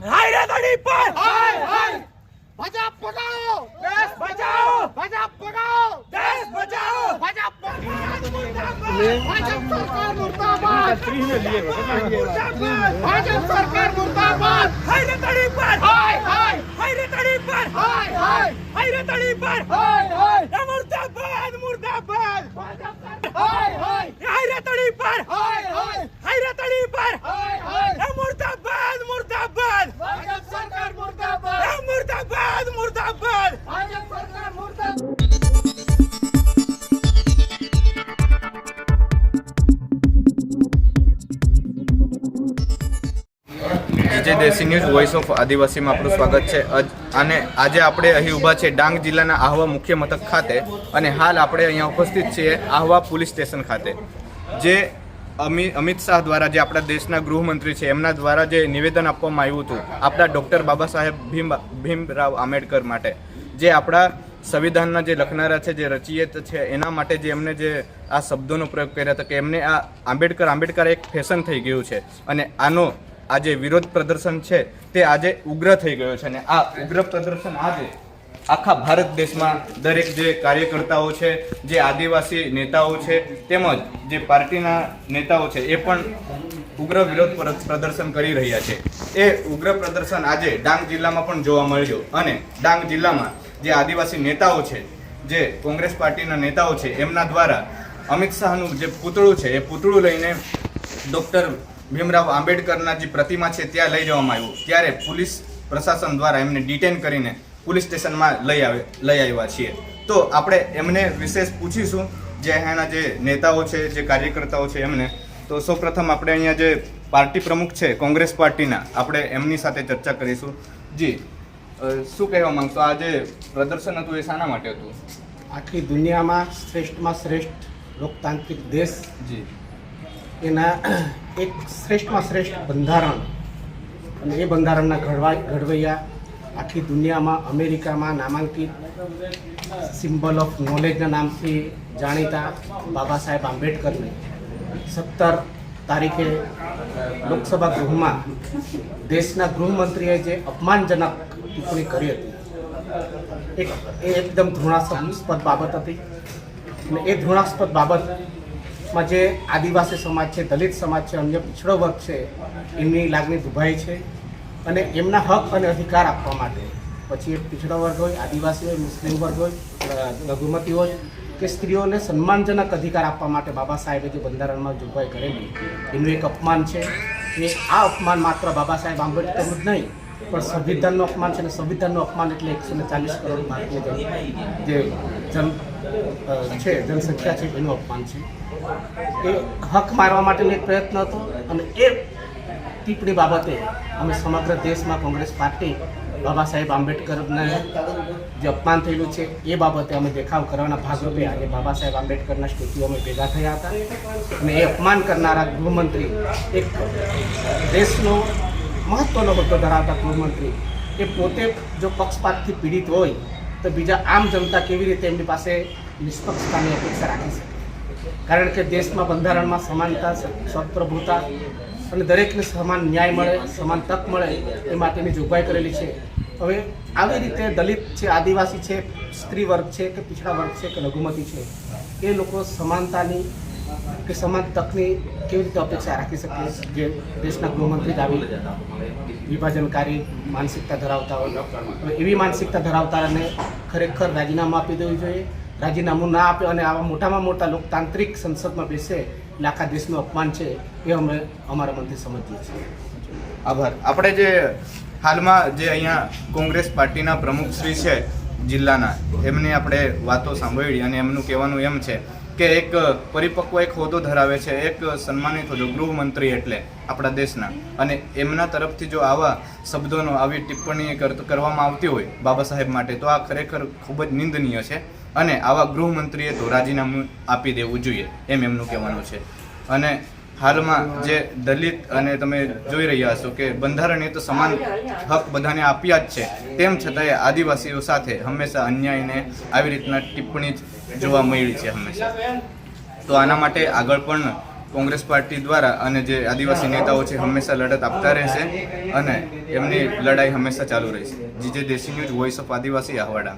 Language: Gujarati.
হাইরে দাঁড়ি পায় হাই হাই ভাজা পড়াও! দেশ বাঁচাও! ভাজা পড়াও! দেশ বাঁচাও! ভাজা ভাজা সরকার মুর্দাবাদ! হাইরে দাঁড়ি পায় হাই হাই হাইরে দাঁড়ি পায় হাই হাই হাইরে দাঁড়ি পায় হাই হাই মুর্দাবাদ মুর্দাবাদ! ভাজা વિજય દેશી ન્યૂઝ વોઇસ ઓફ આદિવાસીમાં આપણું સ્વાગત છે. અને આજે આપણે અહીં ઊભા છે ડાંગ જિલ્લાના આહવા મુખ્ય મથક ખાતે અને હાલ આપણે અહીંયા ઉપસ્થિત છીએ આહવા પોલીસ સ્ટેશન ખાતે. જે અમિ- અમિત શાહ દ્વારા જે આપણા દેશના ગૃહમંત્રી છે, એમના દ્વારા જે નિવેદન આપવામાં આવ્યું હતું, આપણા ડૉક્ટર બાબા સાહેબ ભીમ, ભીમરાવ આંબેડકર માટે. જે આપણા સંવિધાનના જે લખનારા છે, જે રચયિત છે, એના માટે જે એમને જે આ શબ્દોનો પ્રયોગ કર્યા હતા કે એમને આ આંબેડકર આંબેડકર એક ફેશન થઈ ગયું છે. અને આનો આ જે વિરોધ પ્રદર્શન છે તે આજે ઉગ્ર થઈ ગયો છે અને આ ઉગ્ર પ્રદર્શન આજે આખા ભારત દેશમાં દરેક જે કાર્યકર્તાઓ છે, જે આદિવાસી નેતાઓ છે, તેમજ જે પાર્ટીના નેતાઓ છે, એ પણ ઉગ્ર વિરોધ પર- પ્રદર્શન કરી રહ્યા છે. એ ઉગ્ર પ્રદર્શન આજે ડાંગ જિલ્લામાં પણ જોવા મળ્યું અને ડાંગ જિલ્લામાં જે આદિવાસી નેતાઓ છે, જે કોંગ્રેસ પાર્ટીના નેતાઓ છે, એમના દ્વારા અમિત શાહનું જે પૂતળું છે, એ પૂતળું લઈને ડૉક્ટર ભીમરાવ આંબેડકરના જે પ્રતિમા છે ત્યાં લઈ જવામાં આવ્યું. ત્યારે પોલીસ પ્રશાસન દ્વારા એમને ડિટેન કરીને પોલીસ સ્ટેશનમાં લઈ આવે લઈ આવ્યા છીએ. તો આપણે એમને વિશેષ પૂછીશું જે અહીંયાના જે નેતાઓ છે જે કાર્યકર્તાઓ છે એમને. તો સૌપ્રથમ આપણે અહીંયા જે પાર્ટી પ્રમુખ છે કોંગ્રેસ પાર્ટીના આપણે એમની સાથે ચર્ચા કરીશું. જી શું કહેવા માંગતો આ જે પ્રદર્શન હતું એ શાના માટે હતું? આખી દુનિયામાં શ્રેષ્ઠમાં શ્રેષ્ઠ લોકતાંત્રિક દેશ જી. એના એક શ્રેષ્ઠમાં શ્રેષ્ઠ બંધારણ. અને એ બંધારણના ઘડવા, ઘડવૈયા આખી દુનિયામાં, અમેરિકામાં નામાંકિત સિમ્બલ ઓફ નોલેજના નામથી જાણીતા બાબા સાહેબ આંબેડકરને સત્તર તારીખે લોકસભા ગૃહમાં દેશના ગૃહમંત્રીએ જે અપમાનજનક ટિપ્પણી કરી હતી, એક, એ એકદમ ધૃણાસ્પદ બાબત હતી. અને એ ધૃણાસ્પદ બાબતમાં જે આદિવાસી સમાજ છે, દલિત સમાજ છે, અન્ય પિછડો વર્ગ છે, એમની લાગણી દુભાઈ છે અને એમના હક અને અધિકાર આપવા માટે. પછી એ પિછડો વર્ગ હોય, આદિવાસી હોય, મુસ્લિમ વર્ગ હોય લઘુમતી હોય, કે સ્ત્રીઓને સન્માનજનક અધિકાર આપવા માટે બાબા સાહેબે જે બંધારણમાં જોગવાઈ કરેલી, એનું એક અપમાન છે એ આ અપમાન માત્ર બાબા સાહેબ આંબેડકરનું જ નહીં, પણ સંવિધાનનું અપમાન છે અને સંવિધાનનું અપમાન એટલે એકસો ને ચાલીસ કરોડ ભારતીય જે જન છે, જનસંખ્યા છે, એનું અપમાન છે. એ હક મારવા માટેનો એક પ્રયત્ન હતો અને એ ટિપ્પણી બાબતે અમે સમગ્ર દેશમાં કોંગ્રેસ પાર્ટી બાબા સાહેબ આંબેડકરને જે અપમાન થયેલું છે, એ બાબતે અમે દેખાવ કરવાના ભાગરૂપે આજે બાબા સાહેબ આંબેડકરના સ્મૃતિઓ અમે ભેગા થયા હતા. અને એ અપમાન કરનારા ગૃહમંત્રી, એક દેશનો મહત્વનો હોદ્દો ધરાવતા ગૃહમંત્રી, એ પોતે જો પક્ષપાતથી પીડિત હોય તો બીજા આમ જનતા કેવી રીતે એમની પાસે નિષ્પક્ષતાની અપેક્ષા રાખી શકે? કારણ કે દેશમાં બંધારણમાં સમાનતા સ્વપ્રભુતા અને દરેકને સમાન ન્યાય મળે, સમાન તક મળે એ માટેની જોગવાઈ કરેલી છે. હવે આવી રીતે દલિત છે, આદિવાસી છે સ્ત્રી વર્ગ છે કે પીછળા વર્ગ છે કે લઘુમતી છે, એ લોકો સમાનતાની કે સમાન તકની કેવી રીતે અપેક્ષા રાખી શકીએ? જે દેશના ગૃહમંત્રી જ આવી વિભાજનકારી માનસિકતા ધરાવતા હોય. એવી માનસિકતા ધરાવતાને ખરેખર રાજીનામું આપી દેવું જોઈએ. રાજીનામું ના આપે અને આવા મોટામાં મોટા લોકતાંત્રિક સંસદમાં બેસે આખા દેશનું અપમાન છે એ અમે અમારા મનથી સમજીએ છીએ. આભાર. આપણે જે હાલમાં જે અહીંયા કોંગ્રેસ પાર્ટીના પ્રમુખશ્રી છે જિલ્લાના, એમની આપણે વાતો સાંભળી અને એમનું કહેવાનું એમ છે કે એક પરિપક્વ એક હોદ્દો ધરાવે છે, એક સન્માનિત હોદ્દો, ગૃહમંત્રી એટલે આપણા દેશના. અને એમના તરફથી જો આવા શબ્દોનો, આવી ટિપ્પણી કર- કરવામાં આવતી હોય બાબા સાહેબ માટે, તો આ ખરેખર ખૂબ જ નિંદનીય છે. અને આવા ગૃહમંત્રીએ તો રાજીનામું આપી દેવું જોઈએ એમ એમનું કહેવાનું છે. અને હાલમાં જે દલિત અને તમે જોઈ રહ્યા છો કે બંધારણીય તો સમાન હક બધાને આપ્યા જ છે, તેમ છતાંય આદિવાસીઓ સાથે હંમેશા અન્યાયને આવી રીતના ટિપ્પણી જ જોવા મળી છે હંમેશા. તો આના માટે આગળ પણ કોંગ્રેસ પાર્ટી દ્વારા અને જે આદિવાસી નેતાઓ છે હંમેશા લડત આપતા રહેશે અને એમની લડાઈ હંમેશા ચાલુ રહેશે. જીજે દેશી ન્યૂઝ વોઇસ ઓફ આદિવાસી આહવાડા.